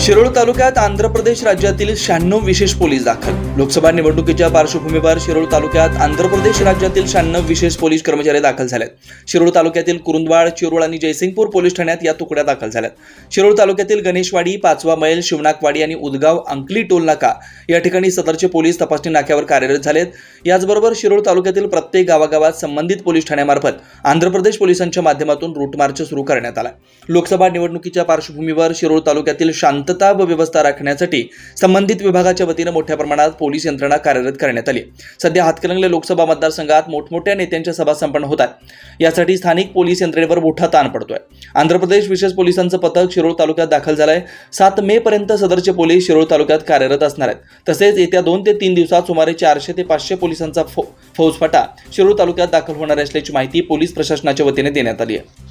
शिरोळ तालुक्यात आंध्र प्रदेश राज्यातील शहाण्णव विशेष पोलीस दाखल. लोकसभा निवडणुकीच्या पार्श्वभूमीवर शिरोळ तालुक्यात आंध्र प्रदेश राज्यातील शहाण्णव विशेष पोलीस कर्मचारी दाखल झालेत. शिरोळ तालुक्यातील कुरुंदवाड चिरोळ आणि जयसिंगपूर पोलीस ठाण्यात या तुकड्या दाखल झाल्यात. शिरोळ तालुक्यातील गणेशवाडी पाचवा मैल शिवनाकवाडी आणि उदगाव अंकली टोल नाका या ठिकाणी सदरचे पोलीस तपासणी नाक्यावर कार्यरत झालेत. याचबरोबर शिरोळ तालुक्यातील प्रत्येक गावागावात संबंधित पोलीस ठाण्यामार्फत आंध्र प्रदेश पोलिसांच्या माध्यमातून रूट मार्च सुरू करण्यात आला. लोकसभा निवडणुकीच्या पार्श्वभूमीवर शिरोळ तालुक्यातील शांत शांतता व व्यवस्था राखण्यासाठी संबंधित विभागाच्या वतीनं मोठ्या प्रमाणात पोलीस यंत्रणा कार्यरत करण्यात आली. सध्या हातकलंगले लोकसभा मतदारसंघात मोठमोठ्या नेत्यांच्या सभा संपन्न होत आहेत. यासाठी स्थानिक पोलीस यंत्रणेवर मोठा ताण पडतोय. आंध्र प्रदेश विशेष पोलिसांचं पथक शिरोळ तालुक्यात दाखल झालंय. सात मे पर्यंत सदरचे पोलीस शिरोळ तालुक्यात कार्यरत असणार आहेत. तसेच येत्या दोन ते तीन दिवसात सुमारे चारशे ते पाचशे पोलिसांचा फौ फौजफाटा शिरोळ तालुक्यात दाखल होणार असल्याची माहिती पोलीस प्रशासनाच्या वतीने देण्यात आली आहे.